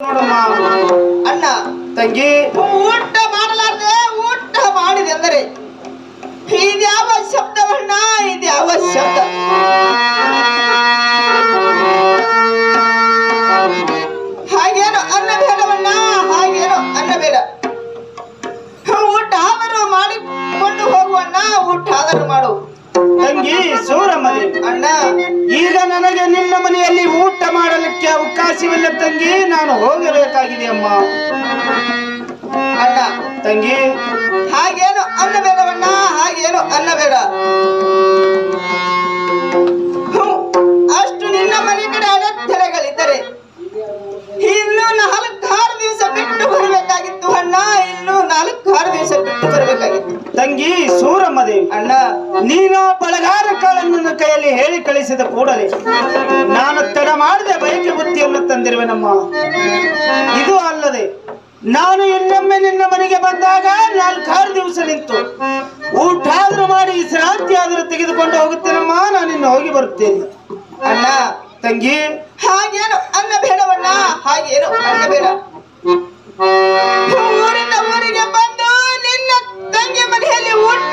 ನೋಡಮ್ಮ. ಅಣ್ಣ ತಂಗಿ ಊಟ ಮಾಡಲಾರ್ದೆ ಊಟ ಮಾಡಿದೆ ಅಂದರೆ ಇದ್ಯಾವ ಶಬ್ದವಣ್ಣ ಇದ್ಯಾವ ಶಬ್ದ? ಹಾಗೇನು ಅನ್ನಬೇಡವಣ್ಣ ಹಾಗೇನು ಅನ್ನಬೇಡ ಊಟ ಆದರೂ ಮಾಡಿಕೊಂಡು ಹೋಗುವಣ್ಣ ಊಟ ಆದರೂ ಮಾಡು. ತಂಗಿ ಸೂರಮ್ಮದೇವಿ ಅಣ್ಣ. ಈಗ ನನಗೆ ನಿನ್ನ ಮನೆಯಲ್ಲಿ ಅವಕಾಶವಿಲ್ಲ ತಂಗಿ, ನಾನು ಹೋಗಬೇಕಾಗಿದೆ ಅಮ್ಮ ಅಣ್ಣ, ತಂಗಿ, ಹಾಗೇನು ಅನ್ನಬೇಡವಣ್ಣ, ಹಾಗೇನು ಅನ್ನಬೇಡ. ಅಷ್ಟು ನಿನ್ನ ಮನೆ ಕಡೆ ಅಡೆತಡೆಗಳಿದ್ದರೆ, ಇನ್ನು ಬಿಟ್ಟು ಬರಬೇಕಾಗಿತ್ತು. ಅಣ್ಣ ಇನ್ನು ನಾಲ್ಕಾರು ದಿವಸ ಬಿಟ್ಟು ಬರಬೇಕಾಗಿತ್ತು. ತಂಗಿ ಸೂರಮ್ಮದೇವಿ ಅಣ್ಣ. ನೀನು ಬಳಗಾರ ಕಾಳನ್ನು ಕೈಯಲ್ಲಿ ಹೇಳಿ ಕಳಿಸಿದ ಕೂಡಲೇ ನಾನು ತಡ ಮಾಡದೆ ಬಯಕೆ ಬುತ್ತಿಯನ್ನು ತಂದಿರುವೆನಮ್ಮ. ಇದು ಅಲ್ಲದೆ ನಾನು ಇನ್ನೊಮ್ಮೆ ನಿನ್ನ ಮನೆಗೆ ಬಂದಾಗ ನಾಲ್ಕಾರು ದಿವಸ ನಿಂತು ಊಟ ಆದ್ರೂ ಮಾಡಿ ವಿಶ್ರಾಂತಿ ಆದ್ರೂ ತೆಗೆದುಕೊಂಡು ಹೋಗುತ್ತೇನಮ್ಮ ನಾನು ಇನ್ನು ಹೋಗಿ ಬರುತ್ತೇನೆ. ಅಣ್ಣ. ತಂಗಿ. ಹಾಗೇನು ಅನ್ನಬೇಡವಣ್ಣ ಹಾಗೇನು ಅನ್ನಬೇಡ ಊರಿಂದ ಊರಿಗೆ ಬಂದು ನಿನ್ನ ತಂಗಿ ಮನೆಯಲ್ಲಿ ಊಟ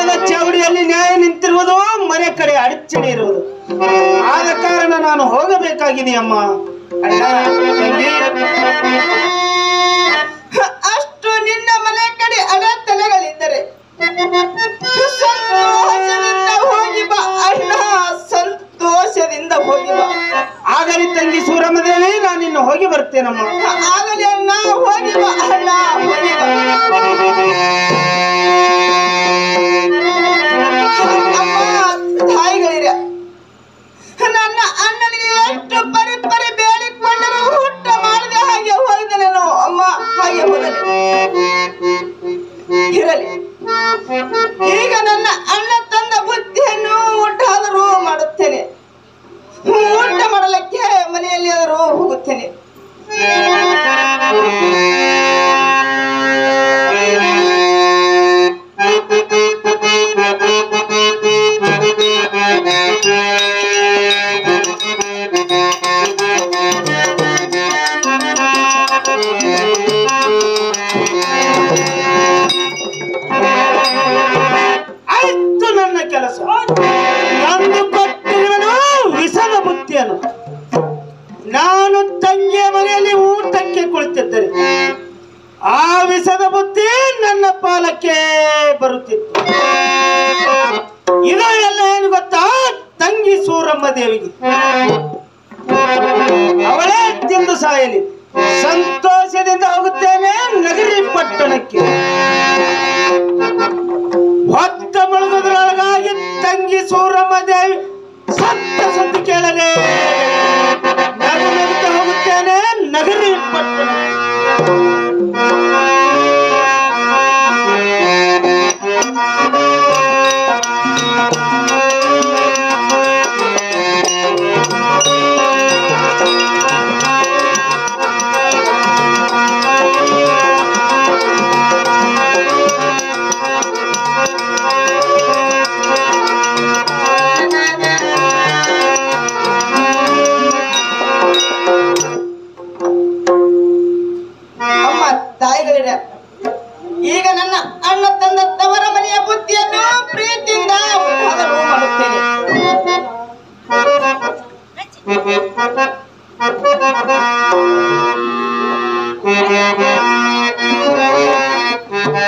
ಬಣ್ಣದ ಚೌಡಿಯಲ್ಲಿ ನ್ಯಾಯ ನಿಂತಿರುವುದು ಮನೆ ಕಡೆ ಅಡಚಣೆ ಇರುವುದು. ಆದ ಕಾರಣ ನಾನು ಹೋಗಬೇಕಾಗಿದೆ ಅಮ್ಮ. ಅಷ್ಟು ನಿನ್ನ ಮನೆ ಕಡೆ ಅಡೆತಡೆಗಳಿದ್ದರೆ ಸಂತೋಷದಿಂದ ಹೋಗಿ ಬಾ. ಅಣ್ಣ, ಸಂತೋಷದಿಂದ ಹೋಗಿ ಬಾ. ಆಗಲಿ ತಂಗಿ ಸೂರಮ್ಮದೇವಿ ನಾನು ಇನ್ನು ಹೋಗಿ ಬರ್ತೇನಮ್ಮ. ಆಗಲಿ ಅಣ್ಣ, ಹೋಗಿ ಬಾ. ಅಣ್ಣ, ಹೋಗಿ ಬಾ. ನಾನು ತಂಗಿಯ ಮನೆಯಲ್ಲಿ ಊಟಕ್ಕೆ ಕುಳಿತಿದ್ದರೆ ಆ ವಿಷದ ಬುತ್ತಿ ನನ್ನ ಪಾಲಕ್ಕೆ ಬರುತ್ತಿತ್ತು. ಇದು ಎಲ್ಲ ಏನು ಗೊತ್ತಾ? ತಂಗಿ ಸೂರಮ್ಮ ದೇವಿಗೆ. ಅವಳೇ ತಿಂದು ಸಾಯಲಿ. ಸಂತೋಷದಿಂದ ಹೋಗುತ್ತೇನೆ ನಗರಿ ಪಟ್ಟಣಕ್ಕೆ. ಹೊತ್ತ ಮುಳುಗುವುದರೊಳಗಾಗಿ ತಂಗಿ ಸೂರಮ್ಮ ದೇವಿ ಸತ್ತ ಸುದ್ದಿ ಕೇಳಲೇ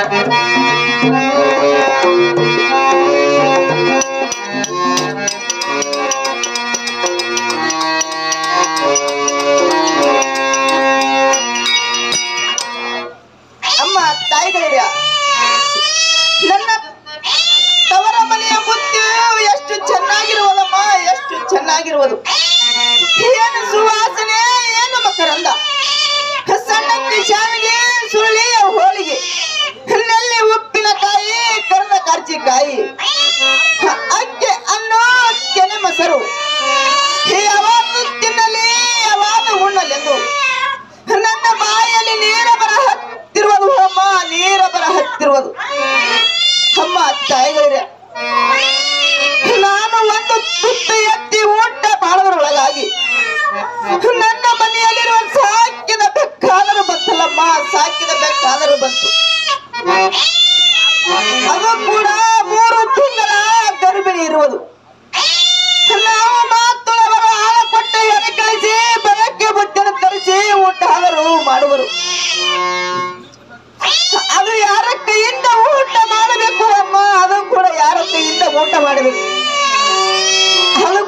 ಅಮ್ಮ ಕಾಯಿ. ಅಕ್ಕೆ ಅನ್ನೋ ಕೆನೆ ಮೊಸರು. ಯಾವಾಗ ತಿನ್ನಲಿ ಯಾವಾಗ ಉಣ್ಣಲೆಂದು. ನನ್ನ ಬಾಯಲ್ಲಿ ನೀರ ಬರ ಹತ್ತಿರುವುದು ಅಮ್ಮ, ನೀರ ಬರ ಹತ್ತಿರುವುದು ಅಮ್ಮ ತಾಯಿಗಳಿರೆ ನಾನು ಒಂದು ತುತ್ತು ಎತ್ತಿ ಊಟ ಬಾಳದ್ರೊಳಗಾಗಿ ನನ್ನ ಮನೆಯಲ್ಲಿರುವ ಸಾಕಿದ ಬೆಕ್ಕಾದರೂ ಬಂತಲ್ಲಮ್ಮ, ಸಾಕಿದ ಬೆಕ್ಕಾದರೂ ಬಂತು. ಅದು ಕೂಡ ಮೂರು ತಿಂಗಳ ಗರ್ಭಿಣಿ ಇರುವುದು ನಾವು ಮಾತುಳವರು ಹಾಲ ಕೊಟ್ಟು ಎಡೆ ಕಳಿಸಿ ಬೆಳಗ್ಗೆ ಬುತ್ತಿನ ತರಿಸಿ ಊಟ ಹಾದರು ಮಾಡುವರು ಅದು ಯಾರ ಕೈಯಿಂದ ಊಟ ಮಾಡಬೇಕು ಅಮ್ಮ ಅದು ಕೂಡ ಯಾರ ಕೈಯಿಂದ ಊಟ ಮಾಡಬೇಕು ಅದು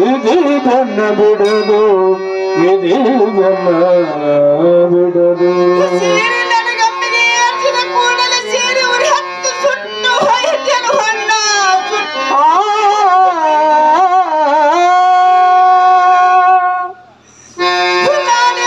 ಇದೀಗನ್ನ ಬಿಡದು ಇದೀಗನ್ನ ಬಿಡದು.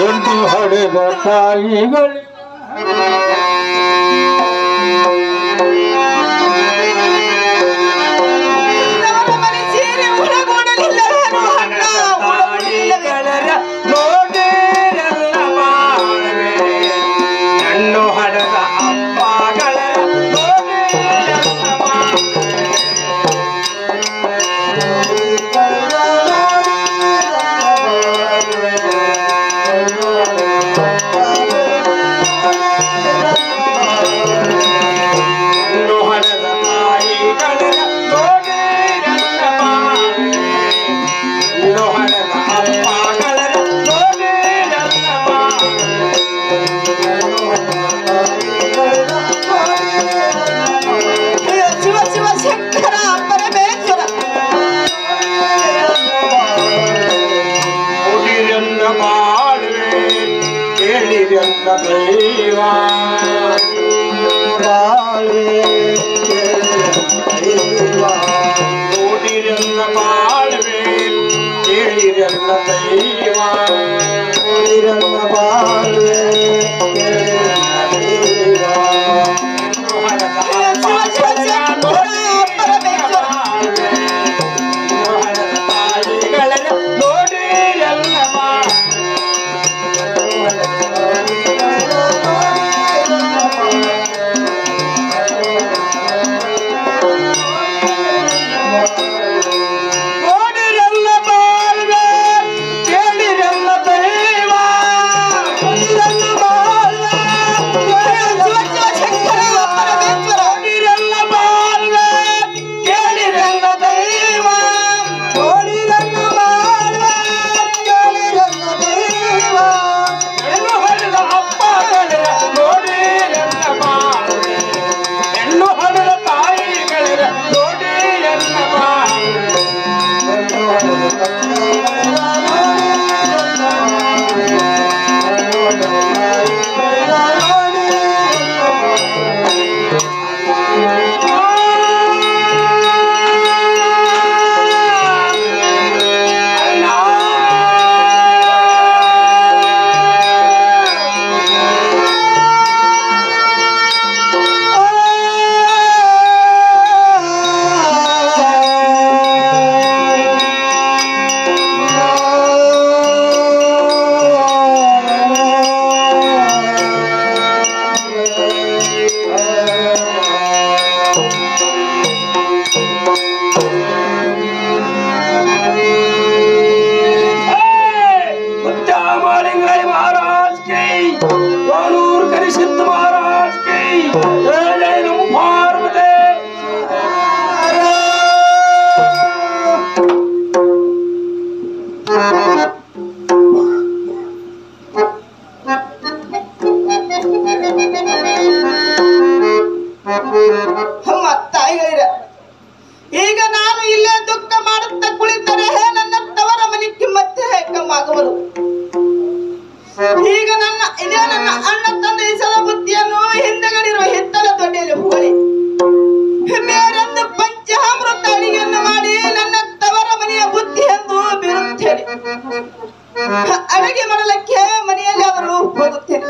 ಒಂದು ಹಡೆದ ತಾಯಿಗಳು എന്ന ദൈവത്തിരുന്ന പാടുവേ കേളിരുന്ന ദൈവം പാടുവേ ಈಗ ನಾನು ಇಲ್ಲೇ ದುಃಖ ಮಾಡುತ್ತ ಕುಳಿತರೆ ನನ್ನ ತವರ ಮನೆ ಕಿಮ್ಮತ್ತೆ ಕಮ್ಮಾಗುವುದು ಈಗ ನನ್ನ, ಇದೇ ನನ್ನ ಅಣ್ಣ ತಂದೆ ಇಸದ ಬುದ್ಧಿಯನ್ನು ಹಿಂದೆಗಡಿರುವ ಹಿತ್ತಲ ತೊಡೆಯಲ್ಲಿ ಹೋಗಲಿ ಬೇರೊಂದು ಪಂಚಾಮೃತ ಅಡಿಗೆಯನ್ನು ಮಾಡಿ ನನ್ನ ತವರ ಮನೆಯ ಬುದ್ಧಿ ಎಂದು ಬೀರುತ್ತೇನೆ. ಅಡುಗೆ ಮಾಡಲಿಕ್ಕೆ ಮನೆಯಲ್ಲಿ ಅವರು ಹೋಗುತ್ತೇನೆ.